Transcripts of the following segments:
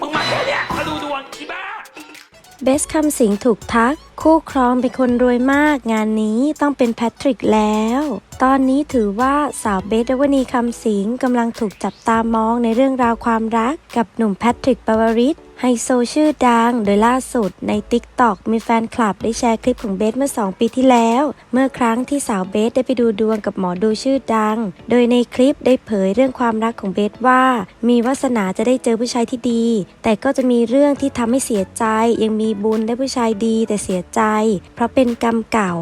มึงมาแค่เนี้ยมาดูดวงอีบ้า เบสคำสิงถูกทัก คู่ครองเป็นคนรวยมาก งานนี้ต้องเป็นแพทริกแล้ว ตอนนี้ถือว่าสาวเบสดวนีคำสิงกำลังถูกจับตามองในเรื่องราวความรักกับหนุ่มแพทริกปวริศ ไฮโซชื่อดัง โดยล่าสุดใน t ิ k t o k มีแฟนคลับได้แชร์คลิปของเบสเมื่อ 2 ปีที่แล้ว เมื่อครั้งที่สาวเบสได้ไปดูดวงกับหมอดูชื่อดัง โดยในคลิปได้เผยเรื่องความรักของเบสว่า มีวาสนาจะได้เจอผู้ชายที่ดี แต่ก็จะมีเรื่องที่ทำให้เสียใจ ยังมีบุญได้ผู้ชายดีแต่เสียใจ เพราะเป็นกรรมเก่า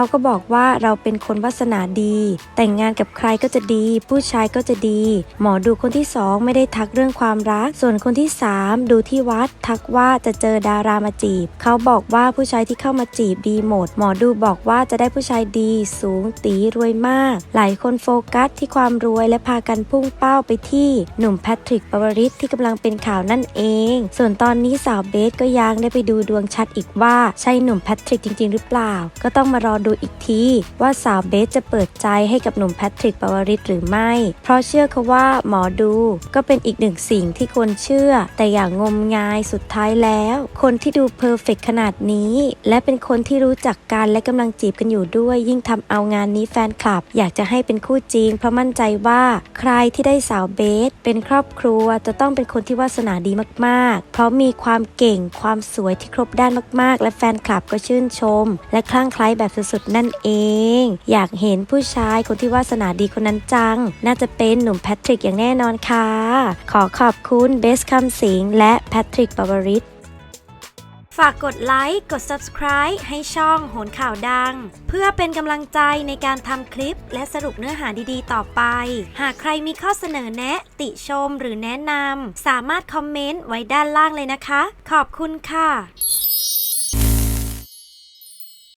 เขาก็บอกว่าเราเป็นคนวาสนาดี แต่งงานกับใครก็จะดี ผู้ชายก็จะดี หมอดูคนที่สองไม่ได้ทักเรื่องความรัก ส่วนคนที่สามดูที่วัด ทักว่าจะเจอดารามาจีบ เขาบอกว่าผู้ชายที่เข้ามาจีบดีหมด หมอดูบอกว่าจะได้ผู้ชายดี สูงตีรวยมาก หลายคนโฟกัสที่ความรวยและพากันพุ่งเป้าไปที่หนุ่มแพทริกปวริศที่กำลังเป็นข่าวนั่นเอง ส่วนตอนนี้สาวเบสก็ยังได้ไปดูดวงชัดอีกว่าใช่หนุ่มแพทริกจริง ๆ หรือเปล่า ก็ต้องมารอดูอีกทีว่าสาวเบสจะเปิดใจให้กับหนุ่มแพทริกปวริศหรือไม่ เพราะเชื่อเขาว่าหมอดูก็เป็นอีกหนึ่งสิ่งที่คนเชื่อ แต่อย่างงมงายสุดท้ายแล้ว คนที่ดูเพอร์เฟกขนาดนี้ และเป็นคนที่รู้จักกันและกำลังจีบกันอยู่ด้วย ยิ่งทำเอางานนี้แฟนคลับ อยากจะให้เป็นคู่จริง เพราะมั่นใจว่าใครที่ได้สาวเบส เป็นครอบครัวจะต้องเป็นคนที่วาสนาดีมากๆ เพราะมีความเก่งความสวยที่ครบด้านมากๆ และแฟนคลับก็ชื่นชม และคลั่งไคล้แบบสุดๆนั่นเอง อยากเห็นผู้ชายคนที่วาสนาดีคนนั้นจัง น่าจะเป็นหนุ่มแพทริกอย่างแน่นอนค่ะ ขอขอบคุณเบสคำสิงและแพทริกปวริศฝากกดไลค์ กด subscribe ให้ช่องโหนข่าวดัง เพื่อเป็นกำลังใจในการทำคลิปและสรุปเนื้อหาดีๆ ต่อไป หากใครมีข้อเสนอแนะ ติชมหรือแนะนำ สามารถคอมเมนต์ไว้ด้านล่างเลยนะคะ ขอบคุณค่ะ